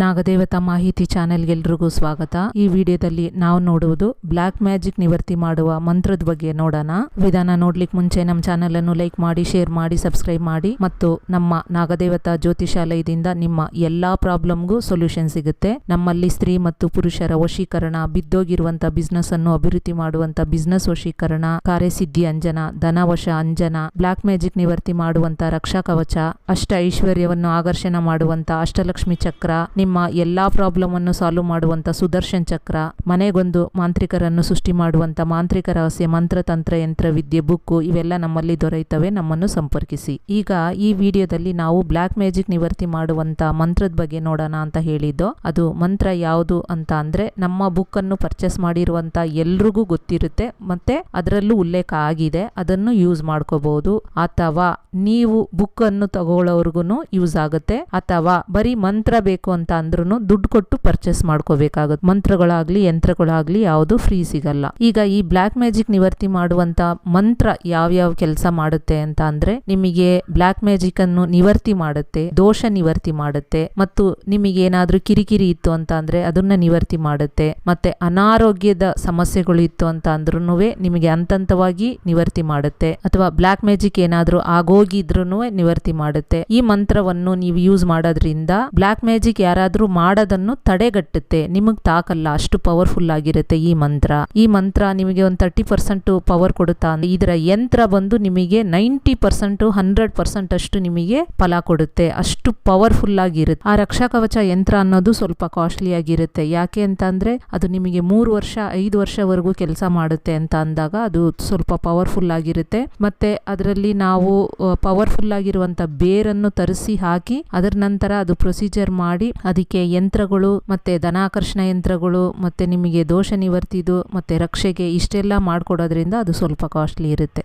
ನಾಗದೇವತಾ ಮಾಹಿತಿ ಚಾನೆಲ್ಗೆ ಎಲ್ರಿಗೂ ಸ್ವಾಗತ. ಈ ವಿಡಿಯೋದಲ್ಲಿ ನಾವು ನೋಡುವುದು ಬ್ಲ್ಯಾಕ್ ಮ್ಯಾಜಿಕ್ ನಿವರ್ತಿ ಮಾಡುವ ಮಂತ್ರದ ಬಗ್ಗೆ ನೋಡೋಣ. ವಿಧಾನ ನೋಡ್ಲಿಕ್ಕೆ ಮುಂಚೆ ನಮ್ಮ ಚಾನೆಲ್ ಅನ್ನು ಲೈಕ್ ಮಾಡಿ, ಶೇರ್ ಮಾಡಿ, ಸಬ್ಸ್ಕ್ರೈಬ್ ಮಾಡಿ ಮತ್ತು ನಮ್ಮ ನಾಗದೇವತಾ ಜ್ಯೋತಿಷಾಲಯದಿಂದ ನಿಮ್ಮ ಎಲ್ಲಾ ಪ್ರಾಬ್ಲಮ್ಗೂ ಸೊಲ್ಯೂಷನ್ ಸಿಗುತ್ತೆ. ನಮ್ಮಲ್ಲಿ ಸ್ತ್ರೀ ಮತ್ತು ಪುರುಷರ ವಶೀಕರಣ ಬಿದ್ದೋಗಿರುವಂತಹ ಬಿಸ್ನೆಸ್ ಅನ್ನು ಅಭಿವೃದ್ಧಿ ಮಾಡುವಂತ ಬಿಸ್ನೆಸ್ ವಶೀಕರಣ, ಕಾರ್ಯಸಿದ್ಧಿ ಅಂಜನ, ಧನವಶ ಅಂಜನ ಬ್ಲ್ಯಾಕ್ ಮ್ಯಾಜಿಕ್ ನಿವರ್ತಿ ಮಾಡುವಂತ ರಕ್ಷಾ ಕವಚ, ಅಷ್ಟ ಐಶ್ವರ್ಯವನ್ನು ಆಕರ್ಷಣ ಮಾಡುವಂತ ಅಷ್ಟಲಕ್ಷ್ಮಿ ಚಕ್ರ ನಿಮ್ಮ ಎಲ್ಲಾ ಪ್ರಾಬ್ಲಮ್ ಅನ್ನು ಸಾಲ್ವ್ ಮಾಡುವಂಥ ಸುದರ್ಶನ್ ಚಕ್ರ, ಮನೆಗೊಂದು ಮಾಂತ್ರಿಕರನ್ನು ಸೃಷ್ಟಿ ಮಾಡುವಂತ ಮಾಂತ್ರಿಕ ರಹಸ್ಯ, ಮಂತ್ರ, ತಂತ್ರ, ಯಂತ್ರ, ವಿದ್ಯೆ, ಬುಕ್ಕು ಇವೆಲ್ಲ ನಮ್ಮಲ್ಲಿ ದೊರೆಯುತ್ತವೆ, ನಮ್ಮನ್ನು ಸಂಪರ್ಕಿಸಿ. ಈಗ ಈ ವಿಡಿಯೋದಲ್ಲಿ ನಾವು ಬ್ಲ್ಯಾಕ್ ಮ್ಯಾಜಿಕ್ ನಿವರ್ತಿ ಮಾಡುವಂತ ಮಂತ್ರದ ಬಗ್ಗೆ ನೋಡೋಣ ಅಂತ ಹೇಳಿದ್ದು, ಅದು ಮಂತ್ರ ಯಾವುದು ಅಂತ ಅಂದ್ರೆ ನಮ್ಮ ಬುಕ್ ಅನ್ನು ಪರ್ಚೇಸ್ ಮಾಡಿರುವಂತ ಎಲ್ರಿಗೂ ಗೊತ್ತಿರುತ್ತೆ, ಮತ್ತೆ ಅದರಲ್ಲೂ ಉಲ್ಲೇಖ ಆಗಿದೆ, ಅದನ್ನು ಯೂಸ್ ಮಾಡ್ಕೋಬಹುದು ಅಥವಾ ನೀವು ಬುಕ್ ಅನ್ನು ತಗೊಳ್ಳೋರ್ಗು ಯೂಸ್ ಆಗುತ್ತೆ, ಅಥವಾ ಬರೀ ಮಂತ್ರ ಬೇಕು ಅಂತ ಅಂದ್ರೂ ದುಡ್ಡು ಕೊಟ್ಟು ಪರ್ಚೇಸ್ ಮಾಡ್ಕೋಬೇಕಾಗುತ್ತೆ ಮಂತ್ರಗಳಾಗ್ಲಿ, ಯಂತ್ರಗಳಾಗ್ಲಿ ಯಾವುದು ಫ್ರೀ ಸಿಗಲ್ಲ. ಈಗ ಈ ಬ್ಲಾಕ್ ಮ್ಯಾಜಿಕ್ ನಿವರ್ತಿ ಮಾಡುವಂತ ಮಂತ್ರ ಯಾವ್ಯಾವ ಕೆಲಸ ಮಾಡುತ್ತೆ ಅಂತ ಅಂದ್ರೆ ನಿಮಗೆ ಬ್ಲಾಕ್ ಮ್ಯಾಜಿಕ್ ಅನ್ನು ನಿವರ್ತಿ ಮಾಡುತ್ತೆ, ದೋಷ ನಿವರ್ತಿ ಮಾಡುತ್ತೆ, ಮತ್ತು ನಿಮಗೆ ಏನಾದ್ರೂ ಕಿರಿಕಿರಿ ಇತ್ತು ಅಂತ ಅಂದ್ರೆ ಅದನ್ನ ನಿವರ್ತಿ ಮಾಡುತ್ತೆ, ಮತ್ತೆ ಅನಾರೋಗ್ಯದ ಸಮಸ್ಯೆಗಳು ಇತ್ತು ಅಂತ ಅಂದ್ರೂ ನಿಮಗೆ ಹಂತವಾಗಿ ನಿವರ್ತಿ ಮಾಡುತ್ತೆ, ಅಥವಾ ಬ್ಲಾಕ್ ಮ್ಯಾಜಿಕ್ ಏನಾದ್ರೂ ಆಗೋಗಿದ್ರು ನಿವರ್ತಿ ಮಾಡುತ್ತೆ. ಈ ಮಂತ್ರವನ್ನು ನೀವು ಯೂಸ್ ಮಾಡೋದ್ರಿಂದ ಬ್ಲಾಕ್ ಮ್ಯಾಜಿಕ್ ಯಾರಾದ್ರೂ ಮಾಡೋದನ್ನು ತಡೆಗಟ್ಟುತ್ತೆ. ನಿಮಗೆ ತಾಕಲ್ಲ, ಅಷ್ಟು ಪವರ್ಫುಲ್ ಆಗಿರುತ್ತೆ ಈ ಮಂತ್ರ. ಈ ಮಂತ್ರ ನಿಮಗೆ ಒಂದು ತರ್ಟಿ ಪರ್ಸೆಂಟ್ ಪವರ್ ಕೊಡುತ್ತಾ ಇದರ ಯಂತ್ರ ಬಂದು ನಿಮಗೆ ನೈಂಟಿ ಪರ್ಸೆಂಟ್ ಹಂಡ್ರೆಡ್ ಪರ್ಸೆಂಟ್ ಅಷ್ಟು ನಿಮಗೆ ಫಲ ಕೊಡುತ್ತೆ. ಅಷ್ಟು ಪವರ್ಫುಲ್ ಆಗಿರುತ್ತೆ. ಆ ರಕ್ಷಾ ಕವಚ ಯಂತ್ರ ಅನ್ನೋದು ಸ್ವಲ್ಪ ಕಾಸ್ಟ್ಲಿ ಆಗಿರುತ್ತೆ. ಯಾಕೆ ಅಂತ ಅಂದ್ರೆ, ಅದು ನಿಮಗೆ ಮೂರು ವರ್ಷ, ಐದು ವರ್ಷವರೆಗೂ ಕೆಲಸ ಮಾಡುತ್ತೆ ಅಂತ ಅಂದಾಗ ಅದು ಸ್ವಲ್ಪ ಪವರ್ಫುಲ್ ಆಗಿರುತ್ತೆ. ಮತ್ತೆ ಅದರಲ್ಲಿ ನಾವು ಪವರ್ಫುಲ್ ಆಗಿರುವಂತ ಬೇರನ್ನು ತರಿಸಿ ಹಾಕಿ, ಅದರ ನಂತರ ಅದು ಪ್ರೊಸೀಜರ್ ಮಾಡಿ ಅದಕ್ಕೆ ಯಂತ್ರಗಳು ಮತ್ತು ಧನಾಕರ್ಷಣ ಯಂತ್ರಗಳು ಮತ್ತು ನಿಮಗೆ ದೋಷ ನಿವರ್ತಿದು ಮತ್ತು ರಕ್ಷೆಗೆ ಇಷ್ಟೆಲ್ಲ ಮಾಡ್ಕೊಡೋದ್ರಿಂದ ಅದು ಸ್ವಲ್ಪ ಕಾಸ್ಟ್ಲಿ ಇರುತ್ತೆ.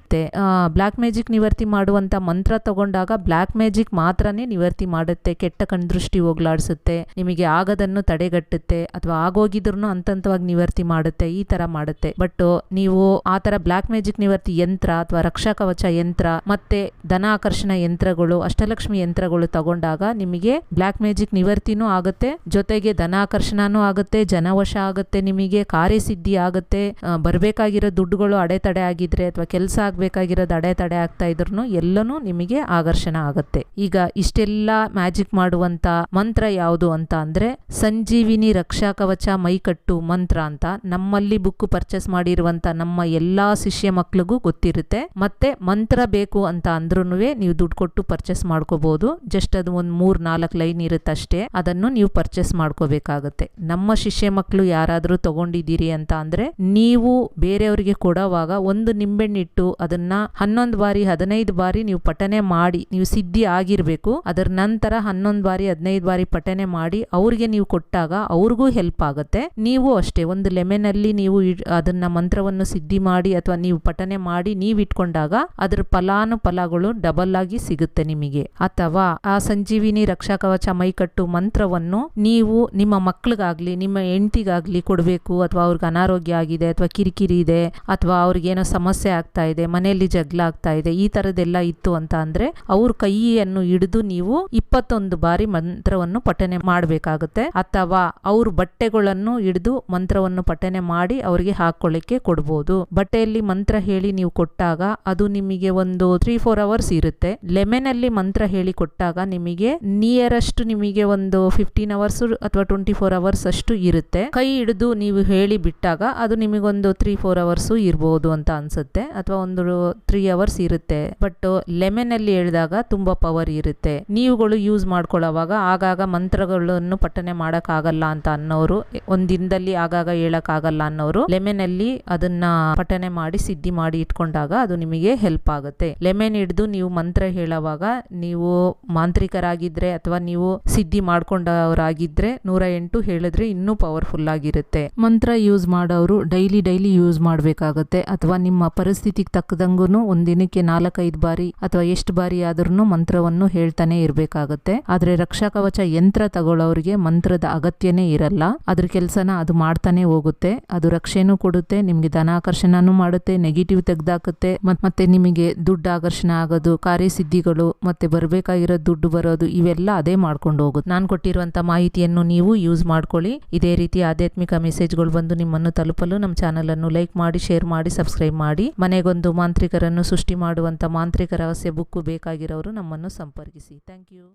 ಬ್ಲ್ಯಾಕ್ ಮ್ಯಾಜಿಕ್ ನಿವರ್ತಿ ಮಾಡುವಂಥ ಮಂತ್ರ ತಗೊಂಡಾಗ ಬ್ಲ್ಯಾಕ್ ಮ್ಯಾಜಿಕ್ ಮಾತ್ರನೇ ನಿವರ್ತಿ ಮಾಡುತ್ತೆ, ಕೆಟ್ಟ ಕಣ್ದೃಷ್ಟಿ ಹೋಗ್ಲಾಡಿಸುತ್ತೆ, ನಿಮಗೆ ಆಗದನ್ನು ತಡೆಗಟ್ಟುತ್ತೆ ಅಥವಾ ಆಗೋಗಿದ್ರು ಹಂತವಾಗಿ ನಿವರ್ತಿ ಮಾಡುತ್ತೆ, ಈ ತರ ಮಾಡುತ್ತೆ. ಬಟ್ ನೀವು ಆ ಥರ ಬ್ಲ್ಯಾಕ್ ಮ್ಯಾಜಿಕ್ ನಿವರ್ತಿ ಯಂತ್ರ ಅಥವಾ ರಕ್ಷಾ ಕವಚ ಯಂತ್ರ ಮತ್ತೆ ಧನ ಆಕರ್ಷಣ ಯಂತ್ರಗಳು, ಅಷ್ಟಲಕ್ಷ್ಮಿ ಯಂತ್ರಗಳು ತಗೊಂಡಾಗ ನಿಮಗೆ ಬ್ಲ್ಯಾಕ್ ಮ್ಯಾಜಿಕ್ ನಿವರ್ತಿನೂ ಆಗುತ್ತೆ. ಜೊತೆಗೆ ಧನಾಕರ್ಷಣನೂ ಆಗುತ್ತೆ. ಜನವಶ ಆಗುತ್ತೆ. ನಿಮಗೆ ಕಾರ್ಯಸಿದ್ಧಿ ಆಗುತ್ತೆ. ಬರಬೇಕಾಗಿರೋ ದುಡ್ಡುಗಳು ಅಡೆತಡೆ ಆಗಿದ್ರೆ ಅಥವಾ ಕೆಲಸ ಆಗಬೇಕಾಗಿರೋದು ಅಡೆತಡೆ ಆಗ್ತಾ ಇದ್ರು ಎಲ್ಲನೂ ನಿಮಗೆ ಆಕರ್ಷಣ ಆಗುತ್ತೆ. ಈಗ ಇಷ್ಟೆಲ್ಲ ಮ್ಯಾಜಿಕ್ ಮಾಡುವಂತ ಮಂತ್ರ ಯಾವುದು ಅಂತ ಅಂದ್ರೆ, ಸಂಜೀವಿನಿ ರಕ್ಷಾ ಕವಚ ಮೈಕಟ್ಟು ಮಂತ್ರ ಅಂತ ನಮ್ಮಲ್ಲಿ ಬುಕ್ ಪರ್ಚೇಸ್ ಮಾಡಿರುವಂತ ನಮ್ಮ ಎಲ್ಲಾ ಶಿಷ್ಯ ಮಕ್ಳಿಗೂ ಗೊತ್ತಿರುತ್ತೆ. ಮತ್ತೆ ಮಂತ್ರ ಬೇಕು ಅಂತ ಅಂದ್ರೂ ನೀವು ದುಡ್ಡು ಕೊಟ್ಟು ಪರ್ಚೇಸ್ ಮಾಡ್ಕೋಬಹುದು ಜಸ್ಟ್ ಅದು ಒಂದ್ ಮೂರ್ ನಾಲ್ಕು ಲೈನ್ ಇರುತ್ತೆ ಅಷ್ಟೇ ನೀವು ಪರ್ಚೇಸ್ ಮಾಡ್ಕೋಬೇಕಾಗುತ್ತೆ. ನಮ್ಮ ಶಿಷ್ಯ ಮಕ್ಕಳು ಯಾರಾದರೂ ತಗೊಂಡಿದ್ದೀರಿ ಅಂತ ಅಂದರೆ ನೀವು ಬೇರೆಯವರಿಗೆ ಕೊಡೋವಾಗ ಒಂದು ನಿಂಬೆಹಣ್ಣಿಟ್ಟು ಅದನ್ನ ಹನ್ನೊಂದು ಬಾರಿ, ಹದಿನೈದು ಬಾರಿ ನೀವು ಪಠನೆ ಮಾಡಿ, ನೀವು ಸಿದ್ಧಿ ಆಗಿರಬೇಕು. ಅದರ ನಂತರ ಹನ್ನೊಂದು ಬಾರಿ, ಹದಿನೈದು ಬಾರಿ ಪಠನೆ ಮಾಡಿ ಅವ್ರಿಗೆ ನೀವು ಕೊಟ್ಟಾಗ ಅವ್ರಿಗೂ ಹೆಲ್ಪ್ ಆಗುತ್ತೆ. ನೀವು ಅಷ್ಟೇ, ಒಂದು ಲೆಮೆನ್ ಅಲ್ಲಿ ನೀವು ಅದನ್ನ ಮಂತ್ರವನ್ನು ಸಿದ್ಧಿ ಮಾಡಿ ಅಥವಾ ನೀವು ಪಠನೆ ಮಾಡಿ ನೀವು ಇಟ್ಕೊಂಡಾಗ ಅದರ ಫಲಾನುಫಲಗಳು ಡಬಲ್ ಆಗಿ ಸಿಗುತ್ತೆ ನಿಮಗೆ. ಅಥವಾ ಆ ಸಂಜೀವಿನಿ ರಕ್ಷಾ ಕವಚ ಮೈಕಟ್ಟು ಮಂತ್ರವನ್ನು ನೀವು ನಿಮ್ಮ ಮಕ್ಳಿಗಾಗ್ಲಿ ನಿಮ್ಮ ಹೆಂಡತಿಗಾಗ್ಲಿ ಕೊಡಬೇಕು ಅಥವಾ ಅವ್ರಿಗೆ ಅನಾರೋಗ್ಯ ಆಗಿದೆ ಅಥವಾ ಕಿರಿಕಿರಿ ಇದೆ ಅಥವಾ ಅವ್ರಿಗೇನೋ ಸಮಸ್ಯೆ ಆಗ್ತಾ ಇದೆ, ಮನೆಯಲ್ಲಿ ಜಗಳ ಆಗ್ತಾ ಇದೆ, ಈ ತರದೆಲ್ಲ ಇತ್ತು ಅಂತ ಅಂದ್ರೆ ಅವ್ರ ಕೈಯನ್ನು ಹಿಡಿದು ನೀವು ಇಪ್ಪತ್ತೊಂದು ಬಾರಿ ಮಂತ್ರವನ್ನು ಪಠನೆ ಮಾಡಬೇಕಾಗುತ್ತೆ. ಅಥವಾ ಅವ್ರ ಬಟ್ಟೆಗಳನ್ನು ಹಿಡಿದು ಮಂತ್ರವನ್ನು ಪಠನೆ ಮಾಡಿ ಅವರಿಗೆ ಹಾಕೊಳ್ಳಿಕ್ಕೆ ಕೊಡ್ಬೋದು. ಬಟ್ಟೆಯಲ್ಲಿ ಮಂತ್ರ ಹೇಳಿ ನೀವು ಕೊಟ್ಟಾಗ ಅದು ನಿಮಗೆ ಒಂದು ತ್ರೀ ಫೋರ್ ಅವರ್ಸ್ ಇರುತ್ತೆ. ಲೆಮನ್ ಅಲ್ಲಿ ಮಂತ್ರ ಹೇಳಿ ಕೊಟ್ಟಾಗ ನಿಮಗೆ ನಿಯರೆಸ್ಟ್ ನಿಮಗೆ ಒಂದು ಫಿಫ್ಟೀನ್ ಅವರ್ಸ್ ಅಥವಾ ಟ್ವೆಂಟಿ ಫೋರ್ ಅವರ್ಸ್ ಅಷ್ಟು ಇರುತ್ತೆ. ಕೈ ಹಿಡಿದು ನೀವು ಹೇಳಿ ಬಿಟ್ಟಾಗ ಅದು ನಿಮಗೊಂದು ತ್ರೀ ಫೋರ್ ಅವರ್ಸ್ ಇರಬಹುದು ಅಂತ ಅನ್ಸುತ್ತೆ. ಅಥವಾ ಒಂದು ತ್ರೀ ಅವರ್ಸ್ ಇರುತ್ತೆ. ಬಟ್ ಲೆಮನ್ ಅಲ್ಲಿ ಹೇಳಿದಾಗ ತುಂಬಾ ಪವರ್ ಇರುತ್ತೆ. ನೀವುಗಳು ಯೂಸ್ ಮಾಡ್ಕೊಳ್ಳೋವಾಗ ಆಗಾಗ ಮಂತ್ರಗಳನ್ನು ಪಠನೆ ಮಾಡಕ್ ಆಗಲ್ಲ ಅಂತ ಅನ್ನೋರು, ಒಂದ್ ದಿನದಲ್ಲಿ ಆಗಾಗ ಹೇಳಕ್ ಆಗಲ್ಲ ಅನ್ನೋರು ಲೆಮೆನ್ ಅಲ್ಲಿ ಅದನ್ನ ಪಠನೆ ಮಾಡಿ ಸಿದ್ಧಿ ಮಾಡಿ ಇಟ್ಕೊಂಡಾಗ ಅದು ನಿಮಗೆ ಹೆಲ್ಪ್ ಆಗುತ್ತೆ. ಲೆಮೆನ್ ಹಿಡಿದು ನೀವು ಮಂತ್ರ ಹೇಳುವಾಗ ನೀವು ಮಾಂತ್ರಿಕರಾಗಿದ್ರೆ ಅಥವಾ ನೀವು ಸಿದ್ಧಿ ಮಾಡ್ಕೊಂಡವರಾಗಿದ್ರೆ ನೂರ ಎಂಟು ಹೇಳಿದ್ರೆ ಇನ್ನೂ ಪವರ್ಫುಲ್ ಆಗಿರುತ್ತೆ. ಮಂತ್ರ ಯೂಸ್ ಮಾಡೋರು ಡೈಲಿ ಡೈಲಿ ಯೂಸ್ ಮಾಡಬೇಕಾಗತ್ತೆ. ಅಥವಾ ನಿಮ್ಮ ಪರಿಸ್ಥಿತಿಗೆ ತಕ್ಕದಂಗೂ ಒಂದಿನಕ್ಕೆ ನಾಲ್ಕೈದು ಬಾರಿ ಅಥವಾ ಎಷ್ಟು ಬಾರಿ ಆದ್ರೂ ಮಂತ್ರವನ್ನು ಹೇಳ್ತಾನೆ ಇರಬೇಕಾಗತ್ತೆ. ಆದ್ರೆ ರಕ್ಷಾ ಕವಚ ಯಂತ್ರ ತಗೊಳ್ಳೋರಿಗೆ ಮಂತ್ರದ ಅಗತ್ಯನೇ ಇರಲ್ಲ. ಅದ್ರ ಕೆಲಸನ ಅದು ಮಾಡ್ತಾನೆ ಹೋಗುತ್ತೆ. ಅದು ರಕ್ಷೆನೂ ಕೊಡುತ್ತೆ, ನಿಮ್ಗೆ ಧನಾಕರ್ಷಣನೂ ಮಾಡುತ್ತೆ ನೆಗೆಟಿವ್ ತೆಗ್ದಾಕುತ್ತೆ, ಮತ್- ಮತ್ತೆ ನಿಮಗೆ ದುಡ್ಡು ಆಕರ್ಷಣ ಆಗೋದು, ಕಾರ್ಯಸಿದ್ಧಿಗಳು, ಮತ್ತೆ ಬರಬೇಕಾಗಿರೋ ದುಡ್ಡು ಬರೋದು, ಇವೆಲ್ಲ ಅದೇ ಮಾಡ್ಕೊಂಡು ಹೋಗುತ್ತೆ. ನಾನು ಕೊಟ್ಟಿರುವಂತ ಹೇಳಿರುವಂಥ ಮಾಹಿತಿಯನ್ನು ನೀವು ಯೂಸ್ ಮಾಡ್ಕೊಳ್ಳಿ. ಇದೇ ರೀತಿ ಆಧ್ಯಾತ್ಮಿಕ ಮೆಸೇಜ್ಗಳು ಬಂದು ನಿಮ್ಮನ್ನು ತಲುಪಲು ನಮ್ಮ ಚಾನಲನ್ನು ಲೈಕ್ ಮಾಡಿ ಶೇರ್ ಮಾಡಿ ಸಬ್ಸ್ಕ್ರೈಬ್ ಮಾಡಿ. ಮನೆಗೊಂದು ಮಾಂತ್ರಿಕರನ್ನು ಸೃಷ್ಟಿ ಮಾಡುವಂಥ ಮಾಂತ್ರಿಕ ರಹಸ್ಯ ಬುಕ್ಕು ಬೇಕಾಗಿರೋರು ನಮ್ಮನ್ನು ಸಂಪರ್ಕಿಸಿ. Thank you